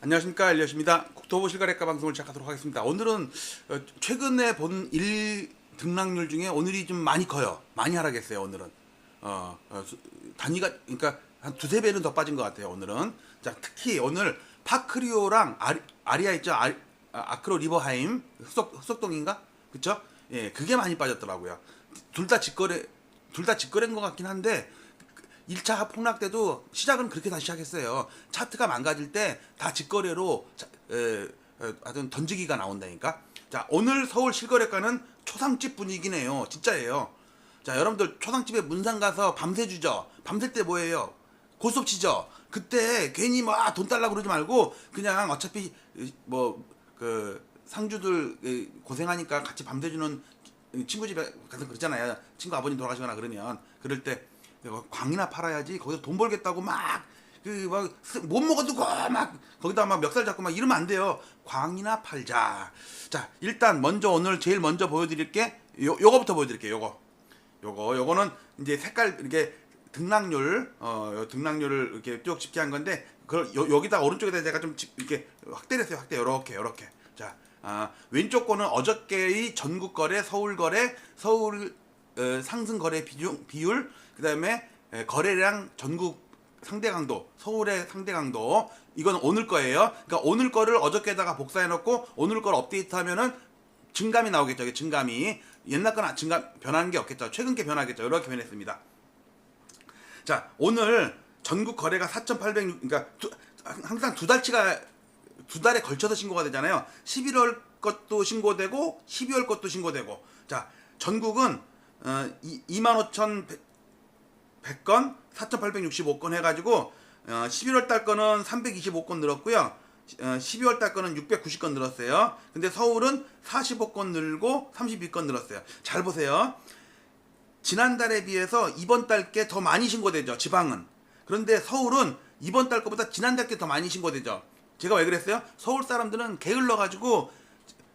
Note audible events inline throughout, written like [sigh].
안녕하십니까 엘리엇입니다. 국토부 실거래가 방송을 시작하도록 하겠습니다. 오늘은 어, 최근에 본 일 등락률 중에 오늘이 좀 많이 커요. 많이 하락했어요. 오늘은 어, 어, 수- 단위가 그러니까 한 두세 배는 더 빠진 것 같아요. 오늘은 자 특히 오늘 파크리오랑 아리, 아리아 있죠 아, 크로 리버하임 흑석 흑석동인가 그쵸? 예 그게 많이 빠졌더라고요. 둘 다 직거래 둘 다 직거래인 것 같긴 한데 1차 폭락 때도 시작은 그렇게 다시 시작했어요. 차트가 망가질 때 다 직거래로 자, 에, 에, 하여튼 던지기가 나온다니까. 자 오늘 서울 실거래가는 초상집 분위기네요. 진짜예요. 자 여러분들 초상집에 문상 가서 밤새 주죠. 밤샐 때 뭐예요? 고스톱 치죠. 그때 괜히 막 돈 달라고 그러지 말고 그냥 어차피 뭐 그 상주들 에, 고생하니까 같이 밤새 주는 친구 집에 가서 그러잖아요. 친구 아버님 돌아가시거나 그러면 그럴 때뭐 광이나 팔아야지 거기서 돈 벌겠다고 막 그막못 먹어두고 막 거기다 막 멱살 잡고 막 이러면 안 돼요. 광이나 팔자. 자 일단 먼저 오늘 제일 먼저 보여드릴 게 요, 요거부터 보여드릴게요. 요거 요거 요거는 이제 색깔 이렇게 등락률 어요 등락률을 이렇게 쭉 집계한 건데 그걸 요, 여기다 오른쪽에다 제가 좀 집- 이렇게 확대를 했어요. 확대 요렇게 요렇게. 자 아, 왼쪽 거는 어저께의 전국 거래, 서울 거래, 서울 어, 상승 거래 비중 비율, 그 다음에 에, 거래량 전국 상대 강도, 서울의 상대 강도. 이건 오늘 거예요. 그러니까 오늘 거를 어저께다가 복사해 놓고 오늘 걸 업데이트하면은 증감이 나오겠죠. 증감이 옛날 거는 증감 변하는 게 없겠죠. 최근 게 변하겠죠. 이렇게 변했습니다. 자 오늘 전국 거래가 4,806 그러니까 두, 항상 두 달치가 두 달에 걸쳐서 신고가 되잖아요. 11월 것도 신고되고 12월 것도 신고되고 자 전국은 어, 25,100건 4,865건 해가지고 어, 11월 달 거는 325건 늘었고요. 어, 12월 달 거는 690건 늘었어요. 근데 서울은 45건 늘고 32건 늘었어요. 잘 보세요. 지난달에 비해서 이번 달 게 더 많이 신고되죠. 지방은. 그런데 서울은 이번 달 거보다 지난달 게 더 많이 신고되죠. 제가 왜 그랬어요? 서울 사람들은 게을러 가지고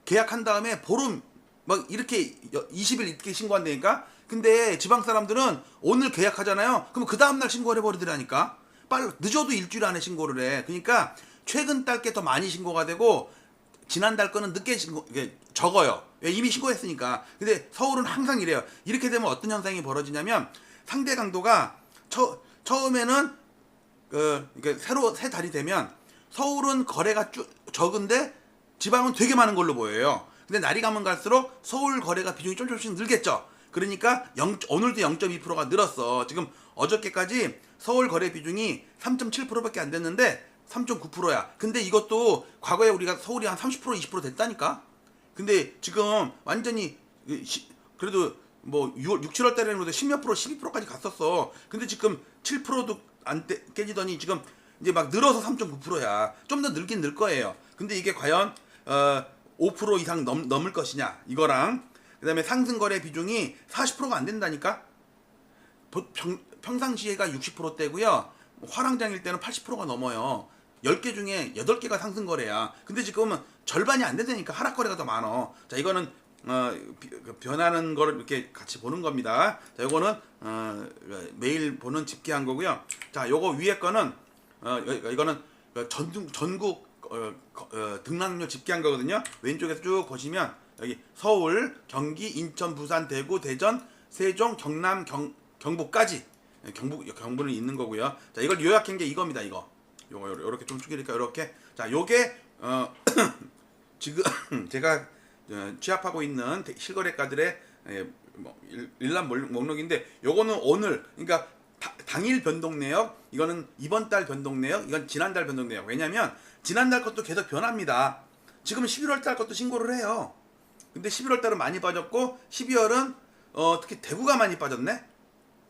계약한 다음에 보름 막 이렇게 20일 이렇게 신고한다니까. 근데 지방 사람들은 오늘 계약하잖아요. 그럼 그 다음 날 신고를 해버리더라니까. 빨리 늦어도 일주일 안에 신고를 해. 그러니까 최근 달 게 더 많이 신고가 되고 지난달 거는 늦게 신고 이게 적어요. 왜? 이미 신고했으니까. 근데 서울은 항상 이래요. 이렇게 되면 어떤 현상이 벌어지냐면 상대 강도가 처, 처음에는 그 이게 새로 새 달이 되면 서울은 거래가 쭉 적은데 지방은 되게 많은 걸로 보여요. 근데 날이 가면 갈수록 서울 거래가 비중이 좀 조금씩 늘겠죠. 그러니까 0, 오늘도 0.2%가 늘었어. 지금 어저께까지 서울 거래 비중이 3.7%밖에 안 됐는데 3.9%야. 근데 이것도 과거에 우리가 서울이 한 30% 20% 됐다니까. 근데 지금 완전히 그래도 뭐 6월 6, 7월 달에는 그래도 10몇 프로 12%까지 갔었어. 근데 지금 7%도 안 깨- 깨지더니 지금 이제 막 늘어서 3.9%야. 좀 더 늘긴 늘 거예요. 근데 이게 과연 어, 5% 이상 넘, 넘을 것이냐 이거랑 그다음에 상승 거래 비중이 40%가 안 된다니까. 보- 평, 평상시에가 60%대고요. 화랑장일 때는 80%가 넘어요. 10개 중에 8개가 상승 거래야. 근데 지금은 절반이 안 된다니까 하락 거래가 더 많어. 자, 이거는 어, 비- 그 변하는 거를 이렇게 같이 보는 겁니다. 자, 이거는 어, 매일 보는 집계한 거고요. 자, 요거 위에 거는 어, 이- 이거는 전국 전국 어, 거- 어, 등락률 집계한 거거든요. 왼쪽에서 쭉 보시면 여기 서울, 경기, 인천, 부산, 대구, 대전, 세종, 경남, 경 경북까지 예, 경북 경부는 있는 거고요. 자, 이걸 요약한 게 이겁니다. 이거. 요거 요- 요렇게 좀 죽이니까 요렇게. 자, 요게 어 [coughs] 지금 [coughs] 제가 어, 취합하고 있는 대- 실거래가들의 예, 뭐 일- 일람 목- 목록인데 요거는 오늘 그러니까 다- 당일 변동 내역 이거는 이번 달 변동 내역 이건 지난달 변동 내역 왜냐면 지난달 것도 계속 변합니다 지금 11월 달 것도 신고를 해요 근데 11월 달은 많이 빠졌고 12월은 어, 특히 대구가 많이 빠졌네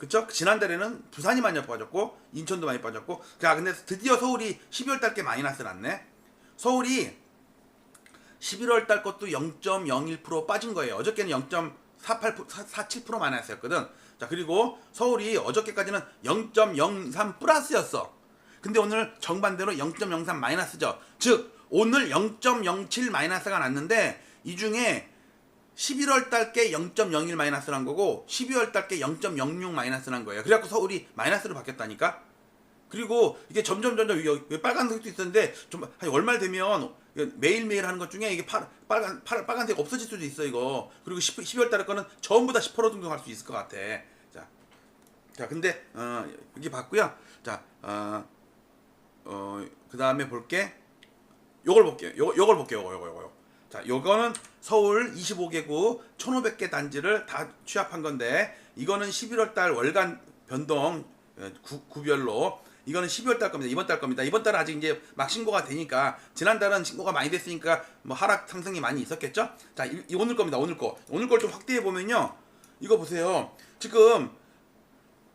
그쵸? 지난달에는 부산이 많이 빠졌고 인천도 많이 빠졌고 자 근데 드디어 서울이 12월 달게 마이너스 났네 서울이 11월 달 것도 0.01% 빠진 거예요. 어저께는 48 47% 마이너스였거든. 자 그리고 서울이 어저께까지는 0.03 플러스였어. 근데 오늘 정반대로 0.03 마이너스죠. 즉 오늘 0.07 마이너스가 났는데 이 중에 11월 달께 0.01 마이너스 난 거고 12월 달께 0.06 마이너스 난 거예요. 그래갖고 서울이 마이너스로 바뀌었다니까. 그리고 이게 점점 점점 여기 빨간색도 있었는데 좀한 월말 되면 매일 매일 하는 것 중에 이게 파, 빨간 파, 빨간색 없어질 수도 있어 이거. 그리고 10, 12월 달에 거는 전부 다 10% 정도 갈수 있을 것 같아. 자, 자 근데 어, 여기 봤고요. 자, 어, 어, 그 다음에 볼게. 요걸 볼게요. 요, 요걸 볼게요. 요거, 요거, 요거. 자, 요거는 서울 25개구 1,500개 단지를 다 취합한 건데, 이거는 11월 달 월간 변동 예, 구, 구별로, 이거는 12월 달 겁니다. 이번 달 겁니다. 이번 달은 아직 이제 막 신고가 되니까, 지난달은 신고가 많이 됐으니까, 뭐 하락 상승이 많이 있었겠죠? 자, 이, 이 오늘 겁니다. 오늘 거. 오늘 걸 좀 확대해 보면요. 이거 보세요. 지금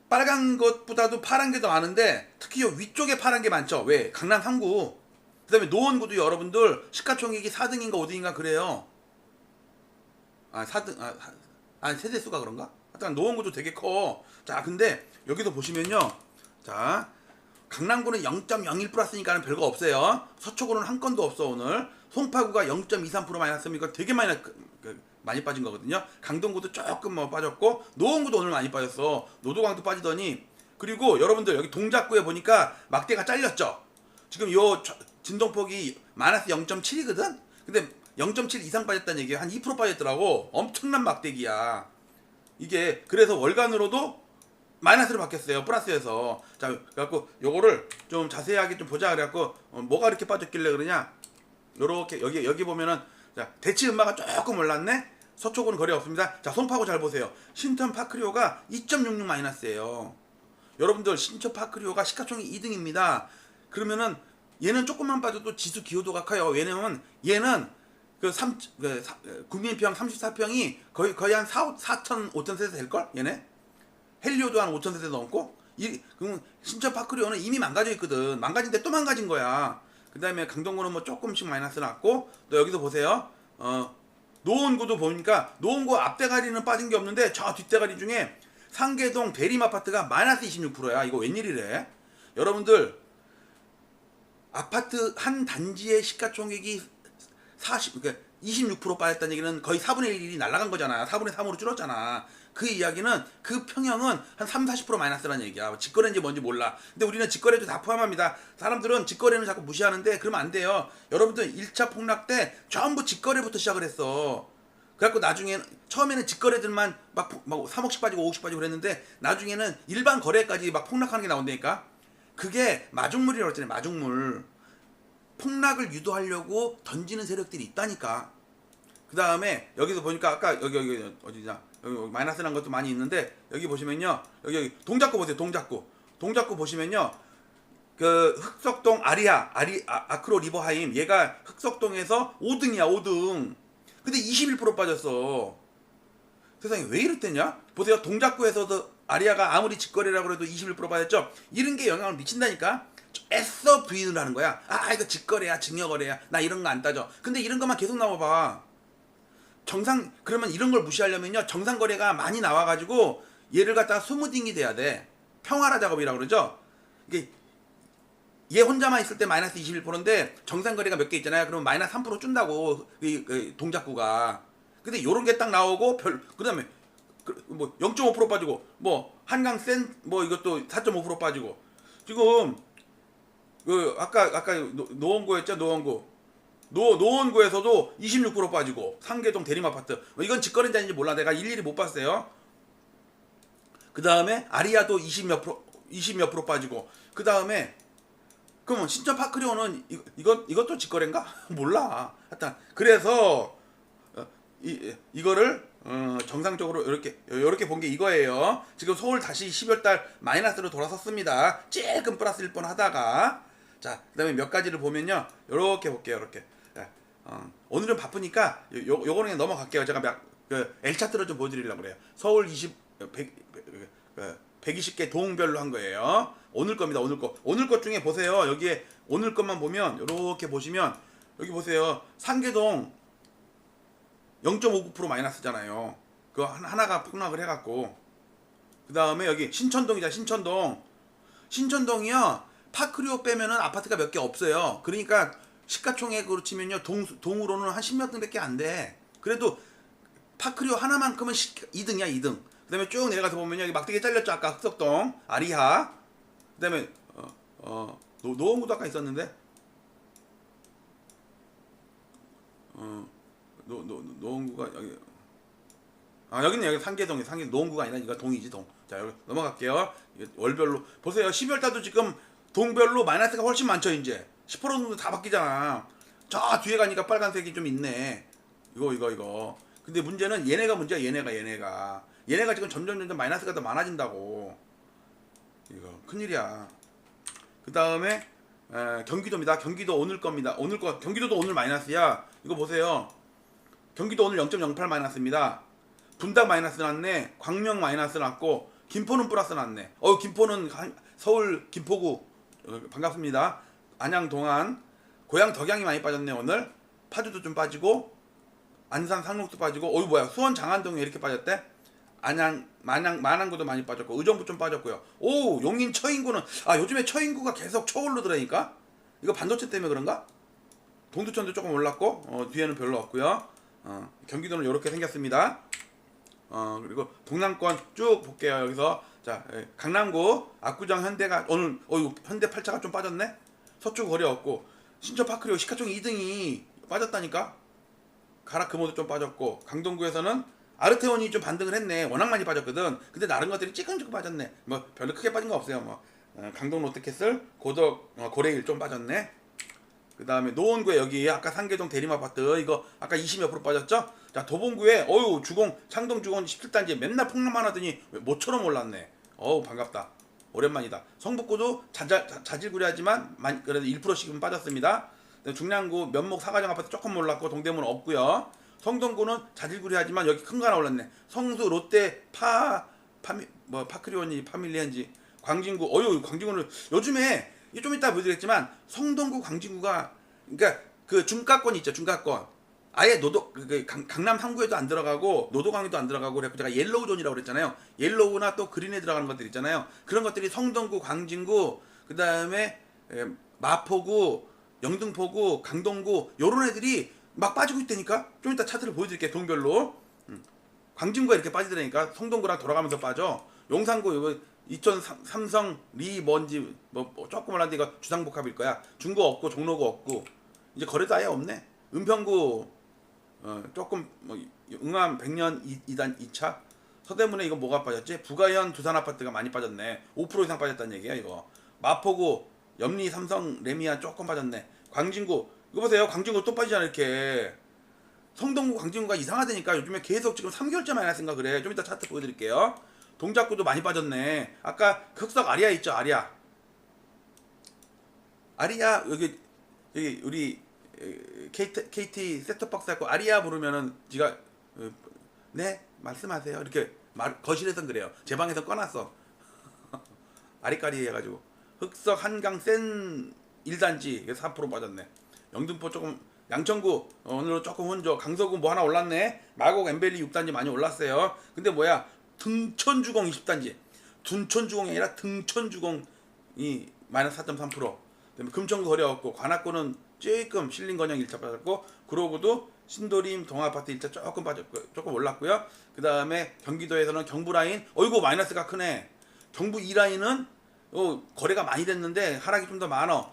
빨간 것보다도 파란 게 더 많은데 특히 요 위쪽에 파란 게 많죠. 왜? 강남 3구. 그 다음에 노원구도 여러분들 시가총액이 4등인가 5등인가 그래요. 아 4등 아, 사- 아 세대 수가 그런가? 하여튼 노원구도 되게 커. 자 근데 여기도 보시면요. 자 강남구는 0.01 플러스니까는 별거 없어요. 서초구는 한 건도 없어 오늘. 송파구가 0.23% 마이너스니까 되게 많이 나- 그, 그, 많이 빠진 거거든요. 강동구도 조금 뭐 빠졌고 노원구도 오늘 많이 빠졌어. 노도강도 빠지더니 그리고 여러분들 여기 동작구에 보니까 막대가 잘렸죠. 지금 요 저- 진동폭이 마이너스 0.7이거든. 근데 0.7 이상 빠졌다는 얘기예요. 한2% 빠졌더라고. 엄청난 막대기야. 이게 그래서 월간으로도 마이너스로 바뀌었어요. 플러스에서. 자, 그래갖고 요거를 좀 자세하게 좀 보자. 그래갖고 어, 뭐가 이렇게 빠졌길래 그러냐? 요렇게 여기 여기 보면은 자 대치 음마가 조금 올랐네. 서초구는 거래 없습니다. 자 송파구 잘 보세요. 신천 파크리오가 2.66 마이너스예요. 여러분들 신천 파크리오가 시가총액 2등입니다. 그러면은 얘는 조금만 빠져도 지수 기여도가 커요. 왜냐면 얘는 그 3, 그 사- 그 국민평 34평이 거의 거의 한 4, 4천 5천 세대 될 걸? 얘네? 헬리오도 한 5천 세대 넘고 이 그럼 신천 파크리오는 이미 망가져 있거든. 망가진데 또 망가진 거야. 그 다음에 강동구는 뭐 조금씩 마이너스 났고 또 여기서 보세요. 어 노원구도 보니까 노원구 앞대가리는 빠진 게 없는데 저 뒷대가리 중에 상계동 대림 아파트가 마이너스 26%야. 이거 웬일이래? 여러분들 아파트 한 단지의 시가총액이 40 그러니까 26% 빠졌다는 얘기는 거의 4분의 1이 날아간 거잖아. 4분의 3으로 줄었잖아. 그 이야기는 그 평형은 한 3, 40% 마이너스라는 얘기야. 직거래인지 뭔지 몰라. 근데 우리는 직거래도 다 포함합니다. 사람들은 직거래는 자꾸 무시하는데 그러면 안 돼요. 여러분들 1차 폭락 때 전부 직거래부터 시작을 했어. 그래갖고 나중에 처음에는 직거래들만 막, 폭- 막 3억씩 빠지고 5억씩 빠지고 그랬는데 나중에는 일반 거래까지 막 폭락하는 게 나온다니까. 그게 마중물이라고 했잖아요. 마중물. 폭락을 유도하려고 던지는 세력들이 있다니까. 그 다음에 여기서 보니까 아까 여기 여기 어디냐? 여기 마이너스 난 것도 많이 있는데 여기 보시면요. 여기 여기 동작구 보세요 동작구. 동작구 보시면요. 그 흑석동 아리아 아리 아, 아크로 리버하임. 얘가 흑석동에서 5등이야 5등. 근데 21% 빠졌어. 세상에 왜 이랬대냐? 보세요. 동작구에서도 아리아가 아무리 직거래라고 해도 21% 빠졌죠? 이런 게 영향을 미친다니까? 애써 부인을 하는 거야. 아 이거 직거래야 증여거래야. 나 이런 거 안 따져. 근데 이런 것만 계속 나와봐. 정상 그러면 이런 걸 무시하려면요. 정상 거래가 많이 나와가지고 얘를 갖다가 스무딩이 돼야 돼. 평화라 작업이라고 그러죠? 이게 얘 혼자만 있을 때 마이너스 21%인데 정상 거래가 몇 개 있잖아요. 그러면 마이너스 3% 준다고 이, 이 동작구가. 근데 요런 게 딱 나오고 별 그다음에 그, 뭐 0.5% 빠지고 뭐 한강 센 뭐 이것도 4.5% 빠지고. 지금 그 아까 아까 노- 노원구였죠 노원구. 노, 노원구에서도 26% 빠지고 상계동 대림 아파트. 뭐 이건 직거래인지 아닌지 몰라. 내가 일일이 못 봤어요. 그 다음에 아리아도 20몇 프로 20몇 프로 빠지고. 그 다음에 그러면 신천 파크리오는 이, 이건 이것도 직거래인가? [laughs] 몰라. 하여튼 그래서 어, 이 이거를 어, 정상적으로 이렇게 이렇게 본 게 이거예요. 지금 서울 다시 12월 달 마이너스로 돌아섰습니다. 조금 플러스일 뻔 하다가 자 그다음에 몇 가지를 보면요. 이렇게 볼게요. 이렇게 자, 어, 오늘은 바쁘니까 요, 요- 요거는 넘어갈게요. 제가 몇, 그 L 차트를 좀 보여드리려고 그래요. 서울 20 100, 120개 동별로 한 거예요. 오늘 겁니다. 오늘 거. 오늘 것 중에 보세요. 여기에 오늘 것만 보면 이렇게 보시면 여기 보세요. 상계동 0.59% 마이너스잖아요. 그 하나- 하나가 폭락을 해갖고. 그 다음에 여기 신천동이자 신천동. 신천동이요 파크리오 빼면은 아파트가 몇 개 없어요. 그러니까 시가총액으로 치면요 동, 동으로는 한 10몇 등밖에 안 돼. 그래도 파크리오 하나만큼은 2등이야 2등. 그 다음에 쭉 내려가서 보면 여기 막대기 잘렸죠 아까 흑석동 아리하. 그 다음에 어, 어, 노, 노원구도 아까 있었는데? 어, 노, 노, 노원구가 여기 아 여기는 여기 상계동이 상계 노원구가 아니라 이거 동이지 동. 자 여기 넘어갈게요. 월별로 보세요. 12월 달도 지금 동별로 마이너스가 훨씬 많죠 이제 10% 정도 다 바뀌잖아. 저 뒤에 가니까 빨간색이 좀 있네. 이거 이거 이거. 근데 문제는 얘네가 문제야 얘네가 얘네가 얘네가 지금 점점 점점 마이너스가 더 많아진다고. 이거 큰일이야. 그 다음에 경기도입니다. 경기도 오늘 겁니다. 오늘 거 경기도도 오늘 마이너스야. 이거 보세요. 경기도 오늘 0.08 마이너스입니다. 분당 마이너스 났네. 광명 마이너스 났고 김포는 플러스 났네. 어 김포는 한- 서울 김포구 어, 반갑습니다. 안양 동안 고향 덕양이 많이 빠졌네 오늘. 파주도 좀 빠지고 안산 상록도 빠지고 어이 뭐야 수원 장안동이 이렇게 빠졌대. 안양 만양 만안구도 많이 빠졌고 의정부 좀 빠졌고요. 오 용인 처인구는 아 요즘에 처인구가 계속 쳐오르더라니까. 이거 반도체 때문에 그런가? 동두천도 조금 올랐고 어, 뒤에는 별로 없고요. 어, 경기도는 이렇게 생겼습니다. 어 그리고 동남권 쭉 볼게요 여기서. 자 예, 강남구 압구정 현대가 오늘 어유 현대 8차가 좀 빠졌네? 서초 거리 없고. 신촌 파크리오 시가총 2등이 빠졌다니까? 가라크모도 좀 빠졌고. 강동구에서는 아르테온이 좀 반등을 했네. 워낙 많이 빠졌거든. 근데 다른 것들이 찌끈찌끈 빠졌네. 뭐 별로 크게 빠진 거 없어요 뭐. 어, 강동 롯데캐슬 고덕 어, 고레일 좀 빠졌네 그 다음에 노원구에 여기 아까 상계동 대림아파트 이거 아까 20몇 프로 빠졌죠? 자 도봉구에 어유 주공 창동 주공 17단지 맨날 폭락만 하더니 왜 모처럼 올랐네. 어우 반갑다. 오랜만이다. 성북구도 자질구레하지만 만, 그래도 1%씩은 빠졌습니다. 중량구 면목 사가정 아파트 조금 올랐고 동대문 없고요. 성동구는 자질구레하지만 여기 큰 거 하나 올랐네. 성수 롯데 파 파미 뭐 파크리온이 파밀리엔지 광진구 어유 광진구는 요즘에 좀 이따 보여드리겠지만 성동구 광진구가 그러니까 그 중가권 있죠 중가권. 아예 노도 그- 그 강, 강남 상구에도 안 들어가고 노도강에도 안 들어가고 그래서 제가 옐로우 존이라고 그랬잖아요. 옐로우나 또 그린에 들어가는 것들 있잖아요. 그런 것들이 성동구 광진구 그 다음에 마포구 영등포구 강동구 요런 애들이 막 빠지고 있다니까? 좀 이따 차트를 보여드릴게요 동별로. 음. 광진구가 이렇게 빠지더라니까. 성동구랑 돌아가면서 빠져. 용산구 이거 이천 삼- 삼성 리 뭔지 뭐, 뭐 조금 올랐는데 이거 주상복합일 거야. 중구 없고 종로구 없고. 이제 거래도 아예 없네. 은평구 어, 조금 뭐 응암 100년 2, 단 2차. 서대문에 이거 뭐가 빠졌지? 부가현 두산 아파트가 많이 빠졌네. 5% 이상 빠졌다는 얘기야 이거. 마포구 염리 삼성 레미안 조금 빠졌네. 광진구. 이거 보세요. 광진구 또 빠지잖아 이렇게. 성동구 광진구가 이상하다니까. 요즘에 계속 지금 3개월째 마이너스인가 그래. 좀 이따 차트 보여드릴게요 동작구도 많이 빠졌네. 아까 흑석 아리아 있죠 아리아. 아리아 여기 여기 우리 에, KT, KT 셋톱박스 갖고 아리아 부르면은 지가 어, 네? 말씀하세요. 이렇게 말, 거실에선 그래요. 제 방에서 꺼놨어. [laughs] 아리까리 해가지고. 흑석 한강 센 1단지 4% 빠졌네. 영등포 조금 양천구 어, 오늘 조금 혼조. 강서구 뭐 하나 올랐네? 마곡 엠벨리 6단지 많이 올랐어요. 근데 뭐야 등천주공 20단지 둔천주공이 아니라 등천주공이 마이너스 4.3% 그다음에 금천구 거래없고 관악구는 조금 실린건영 1차 빠졌고 구로구도 신도림 동아파트 1차 조금 빠졌고 조금 올랐고요. 그 다음에 경기도에서는 경부라인 어이구 마이너스가 크네. 경부 2라인은 어, 거래가 많이 됐는데 하락이 좀 더 많어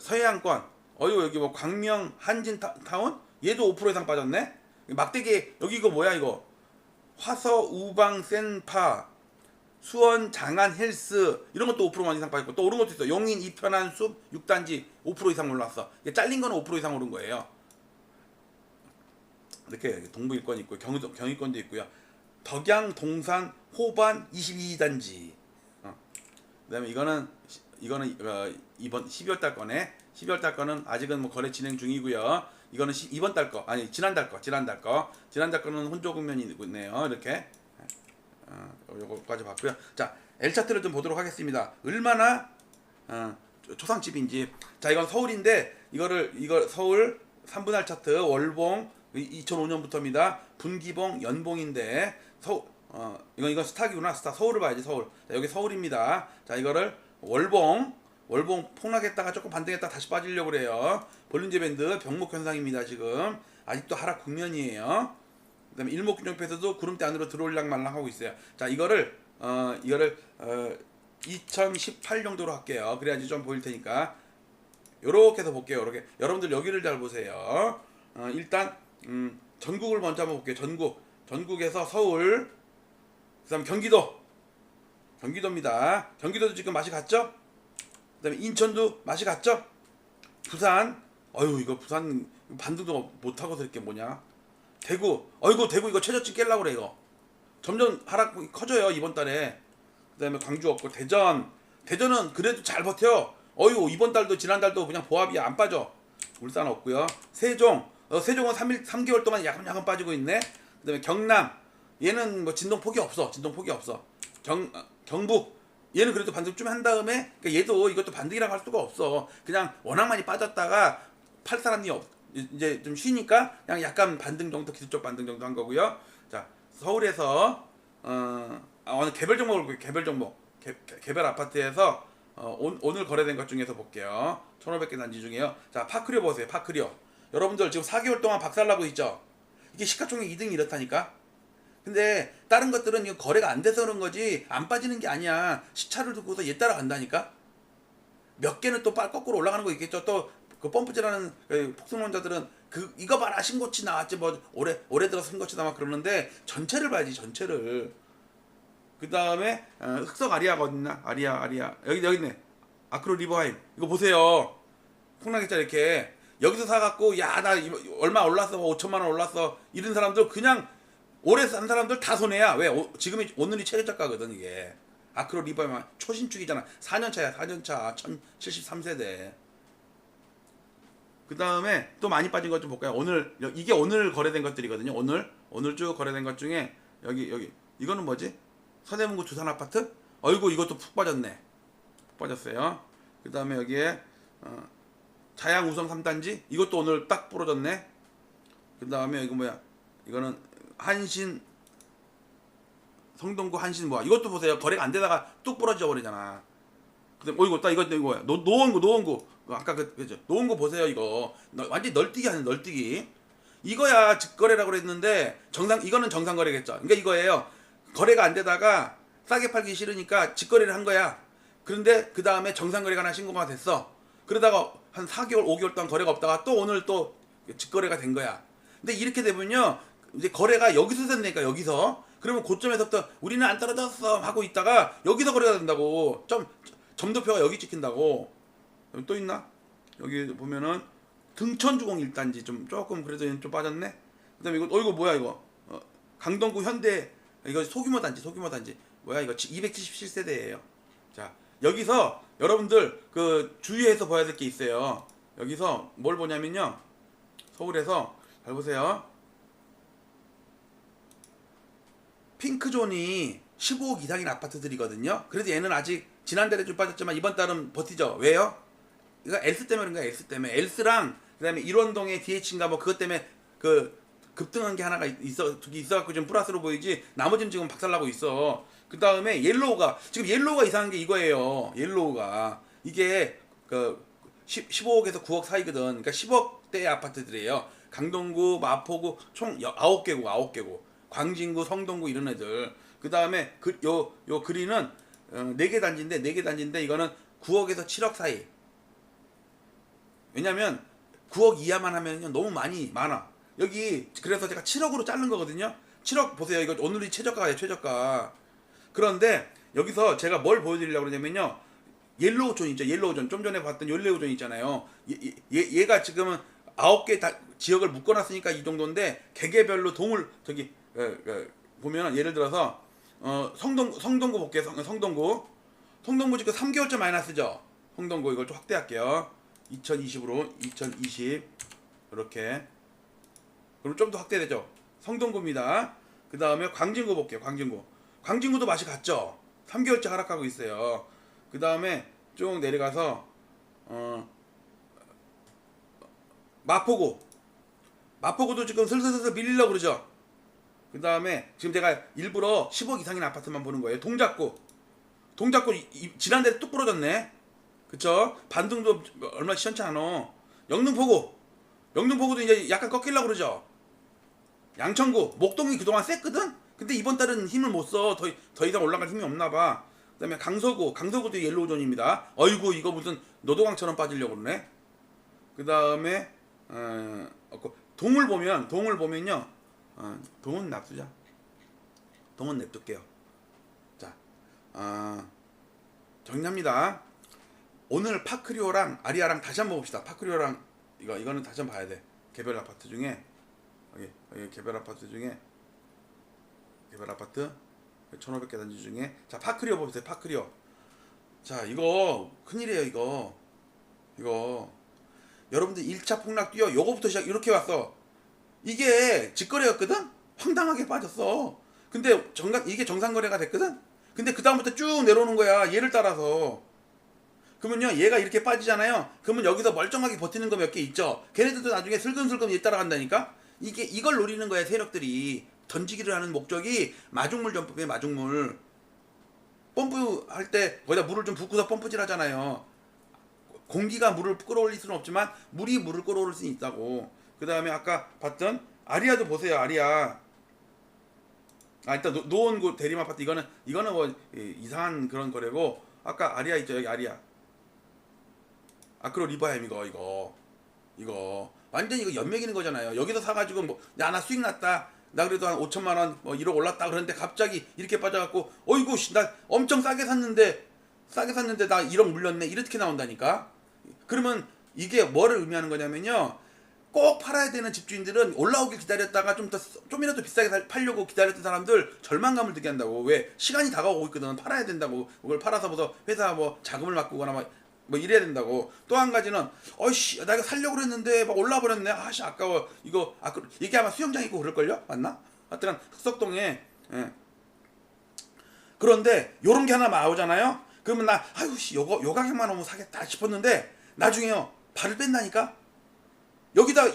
서해안권. 어이구 여기 뭐 광명 한진타운? 얘도 5% 이상 빠졌네? 막대기 여기 이거 뭐야 이거 화서 우방 센파 수원 장안 헬스 이런 것도 5%만 이상 빠졌고 또 오른 것도 있어. 용인 이편한 숲 6단지 5% 이상 올랐어. 이게 잘린 거는 5% 이상 오른 거예요. 이렇게 동부 일권 있고 경의도 경의권도 있고요. 덕양 동산 호반 22단지. 어. 그 다음에 이거는 시- 이거는 어, 이번 12월 달 거네 12월 달 거는 아직은 뭐 거래 진행 중이고요 이거는 시, 이번 달 거 아니 지난 달 거 지난 달 거 지난 달 거는 혼조 국면이 있네요 이렇게 어, 요거까지 봤고요. 자, L 차트를 좀 보도록 하겠습니다. 얼마나 어, 초- 초상집인지. 자, 이건 서울인데 이거를 이거 서울 3분할 차트 월봉 2005년부터입니다. 분기봉 연봉인데 서 어, 이건 이건 스타기구나 스타 서울을 봐야지 서울 자, 여기 서울입니다 자 이거를 월봉 월봉 폭락했다가 조금 반등했다 다시 빠지려고 그래요. 볼린저 밴드 병목 현상입니다 지금. 아직도 하락 국면이에요. 그다음에 일목균형표에서도 구름대 안으로 들어올랑 말랑 하고 있어요. 자 이거를 어 이거를 어 2018 정도로 할게요. 그래야지 좀 보일 테니까. 요렇게 해서 볼게요 요렇게. 여러분들 여기를 잘 보세요. 어 일단 음 전국을 먼저 한번 볼게요. 전국. 전국에서 서울 그다음 경기도. 경기도입니다. 경기도도 지금 맛이 갔죠? 그다음에 인천도 맛이 갔죠? 부산. 어유 이거 부산 반등도 못 하고서 이렇게 뭐냐? 대구. 어이구 대구 이거 최저치 깰라고 그래 이거. 점점 하락 커져요 이번 달에. 그다음에 광주 없고 대전. 대전은 그래도 잘 버텨. 어유 이번 달도 지난 달도 그냥 보합이 안 빠져. 울산 없고요. 세종. 어, 세종은 3일 3개월 동안 야금야금 빠지고 있네. 그다음에 경남. 얘는 뭐 진동 폭이 없어. 진동 폭이 없어. 경 어, 경북 얘는 그래도 반등 좀 한 다음에 그러니까 얘도 이것도 반등이라고 할 수가 없어. 그냥 워낙 많이 빠졌다가 팔 사람이 없 이제 좀 쉬니까 그냥 약간 반등 정도 기술적 반등 정도 한 거고요. 자 서울에서 어 아, 오늘 개별 종목을 볼게요 개별 종목. 개, 개- 개별 아파트에서 어, 온, 오늘 거래된 것 중에서 볼게요. 1500개 단지 중에요. 자 파크리오 보세요 파크리오. 여러분들 지금 4개월 동안 박살나고 있죠? 이게 시가총액 2등이 이렇다니까 근데 다른 것들은 이거 거래가 안 돼서 그런 거지 안 빠지는 게 아니야. 시차를 두고서 얘 따라간다니까. 몇 개는 또 빠- 거꾸로 올라가는 거 있겠죠. 또 그 펌프질하는 그 폭승론자들은 그 이거 봐라. 신고치 나왔지. 뭐 올해 올해 들어 신고치 나와 그러는데 전체를 봐야지 전체를. 그 다음에 어, 흑석 어딨나? 아리아 아리아. 여기 여기 있네. 아크로 리버하임. 이거 보세요. 폭락했잖아 이렇게. 여기서 사갖고 야 나 얼마 올랐어? 5천만 원 올랐어? 이런 사람들 그냥 올해 산 사람들 다 손해야. 왜? 오- 지금이 오늘이 최저가거든 이게. 아크로 리버하임 초신축이잖아. 4년 차야 4년 차. 1073세대. 그 다음에 또 많이 빠진 것 좀 볼까요? 오늘 여- 이게 오늘 거래된 것들이거든요 오늘. 오늘 쭉 거래된 것 중에 여기 여기. 이거는 뭐지? 서대문구 두산 아파트? 어이구 이것도 푹 빠졌네. 푹 빠졌어요. 그 다음에 여기에 어, 자양 우성 3단지? 이것도 오늘 딱 부러졌네. 그 다음에 이거 뭐야? 이거는 한신 성동구 한신 뭐야? 이것도 보세요. 거래가 안 되다가 뚝 부러져 버리잖아. 그다음 어이구 딱 이거 이거 뭐야? 노, 노원구 노원구. 그 아까 그 그죠? 노원구 보세요 이거. 너- 완전 널뛰기 하는 널뛰기. 이거야 직거래라고 그랬는데 정상 이거는 정상 거래겠죠. 그러니까 이거예요. 거래가 안 되다가 싸게 팔기 싫으니까 직거래를 한 거야. 그런데 그 다음에 정상 거래가 하나 신고가 됐어. 그러다가 한 4개월 5개월 동안 거래가 없다가 또 오늘 또 직거래가 된 거야. 근데 이렇게 되면요 이제 거래가 여기서 됐으니까 여기서. 그러면 고점에서부터 우리는 안 떨어졌어 하고 있다가 여기서 거래가 된다고. 점 점도표가 여기 찍힌다고. 또 있나? 여기 보면은 등천주공 1단지 좀 조금 그래도 좀 빠졌네. 그다음에 이거 어 이거 뭐야 이거? 어, 강동구 현대 이거 소규모 단지 소규모 단지. 뭐야 이거 277세대예요. 자 여기서 여러분들 그 주의해서 봐야 될 게 있어요. 여기서 뭘 보냐면요. 서울에서 잘 보세요 핑크존이 15억 이상인 아파트들이거든요. 그래도 얘는 아직 지난달에 좀 빠졌지만 이번 달은 버티죠. 왜요? 이거 엘스 때문에 그런 거야. 엘스 때문에 엘스랑 그다음에 일원동의 DH인가 뭐 그것 때문에 그 급등한 게 하나가 있어 두개 있어갖고 좀 플러스로 보이지 나머지는 지금 박살나고 있어. 그 다음에 옐로우가 지금 옐로우가 이상한 게 이거예요. 옐로우가 이게 그 10, 15억에서 9억 사이거든. 그러니까 10억대의 아파트들이에요. 강동구, 마포구 총 9개국, 9개국. 광진구, 성동구 이런 애들. 그 다음에 그, 요, 요 그리는 어, 4개 단지인데 4개 단지인데 이거는 9억에서 7억 사이. 왜냐면 9억 이하만 하면요 너무 많이 많아. 여기 그래서 제가 7억으로 자른 거거든요. 7억 보세요. 이거 오늘이 최저가예요, 최저가. 그런데 여기서 제가 뭘 보여드리려고 그러냐면요. 옐로우 존 있죠. 옐로우 존. 좀 전에 봤던 옐로우 존 있잖아요. 얘, 얘, 얘가 지금은 아홉 개다 지역을 묶어놨으니까 이 정도인데 개개별로 동을 저기 보면 예를 들어서 어, 성동 성동구 볼게요. 성, 성동구 성동구 지금 3개월째 마이너스죠. 성동구 이걸 좀 확대할게요. 2020으로 2020 이렇게 그럼 좀 더 확대되죠. 성동구입니다. 그 다음에 광진구 볼게요. 광진구. 광진구도 맛이 갔죠. 3개월째 하락하고 있어요. 그 다음에 쭉 내려가서 어 마포구. 마포구도 지금 슬슬슬슬 밀리려고 그러죠. 그 다음에 지금 제가 일부러 10억 이상인 아파트만 보는 거예요. 동작구. 동작구 지난달에 뚝 부러졌네. 그쵸? 반등도 얼마 시원치 않아. 영등포구. 영등포구도 이제 약간 꺾이려고 그러죠. 양천구. 목동이 그동안 셌거든? 근데 이번 달은 힘을 못 써. 더, 더 이상 올라갈 힘이 없나 봐. 그 다음에 강서구. 강서구도 옐로우존입니다. 어이구, 이거 무슨 노도강처럼 빠지려고 그러네. 그 다음에, 어, 그 동을 보면, 동을 보면요. 어, 동은 납두자. 동은 냅둘게요. 자, 아, 정리합니다. 오늘 파크리오랑 아리아랑 다시 한번 봅시다. 파크리오랑 이거 이거는 다시 한번 봐야 돼. 개별 아파트 중에 여기 여기 개별 아파트 중에 개별 아파트 1,500개 단지 중에 자 파크리오 보세요. 파크리오. 자 이거 큰일이에요 이거 이거 여러분들 1차 폭락 뛰어 요거부터 시작 이렇게 왔어. 이게 직거래였거든? 황당하게 빠졌어. 근데 정상, 이게 정상거래가 됐거든? 근데 그다음부터 쭉 내려오는 거야. 얘를 따라서. 그러면요, 얘가 이렇게 빠지잖아요. 그러면 여기서 멀쩡하게 버티는 거 몇 개 있죠? 걔네들도 나중에 슬금슬금 얘 따라간다니까? 이게, 이걸 노리는 거야, 세력들이. 던지기를 하는 목적이 마중물 점프에 마중물. 펌프 할 때 거기다 물을 좀 붓고서 펌프질 하잖아요. 공기가 물을 끌어올릴 수는 없지만 물이 물을 끌어올릴 수는 있다고. 그 다음에 아까 봤던 아리아도 보세요. 아리아. 아 일단 노, 노원구 대림 아파트 이거는 이거는 뭐 이- 이상한 그런 거래고 아까 아리아 있죠 여기 아리아. 아크로 리바햄 이거 이거 이거 완전 이거 연맥이는 거잖아요. 여기서 사가지고 뭐야 나 수익 났다. 나 그래도 한 5천만 원, 뭐 1억 올랐다 그러는데 갑자기 이렇게 빠져갖고 어이구 씨, 나 엄청 싸게 샀는데 싸게 샀는데 나 1억 물렸네 이렇게 나온다니까. 그러면 이게 뭐를 의미하는 거냐면요. 꼭 팔아야 되는 집주인들은 올라오길 기다렸다가 좀 더 좀이라도 비싸게 살- 팔려고 기다렸던 사람들 절망감을 느끼게 한다고. 왜? 시간이 다가오고 있거든. 팔아야 된다고. 그걸 팔아서 뭐 회사 뭐 자금을 바꾸거나 막 뭐 이래야 된다고. 또 한 가지는 어이씨 나 이거 살려고 그랬는데 막 올라 버렸네. 아씨 아까워. 이거 아 그- 이게 아마 수영장 있고 그럴걸요? 맞나? 하여튼 흑석동에 예. 그런데 요런 게 하나 나오잖아요? 그러면 나 아유 씨 요거 요 가격만 오면 사겠다 싶었는데 나중에요. 발을 뺀다니까 여기다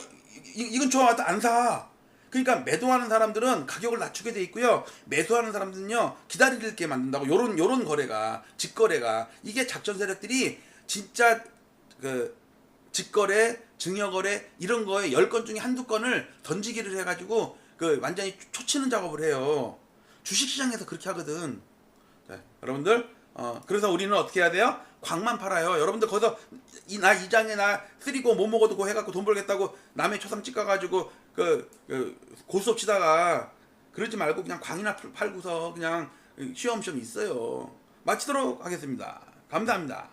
이, 근처 와도 안 사. 그러니까 매도하는 사람들은 가격을 낮추게 돼 있고요. 매수하는 사람들은요 기다리게 만든다고. 요런 요런 거래가 직거래가 이게 작전 세력들이 진짜 그 직거래, 증여거래 이런 거에 열건 중에 한두 건을 던지기를 해 가지고 그 완전히 초치는 작업을 해요. 주식시장에서 그렇게 하거든. 자, 여러분들 어 그래서 우리는 어떻게 해야 돼요? 광만 팔아요. 여러분들 거기서 이 나 이장에 나 쓰리고 못 먹어도 고 해갖고 돈 벌겠다고 남의 초상 찍어가지고 그, 그 고수업 치다가 그러지 말고 그냥 광이나 팔- 팔고서 그냥 쉬엄쉬엄 있어요. 마치도록 하겠습니다. 감사합니다.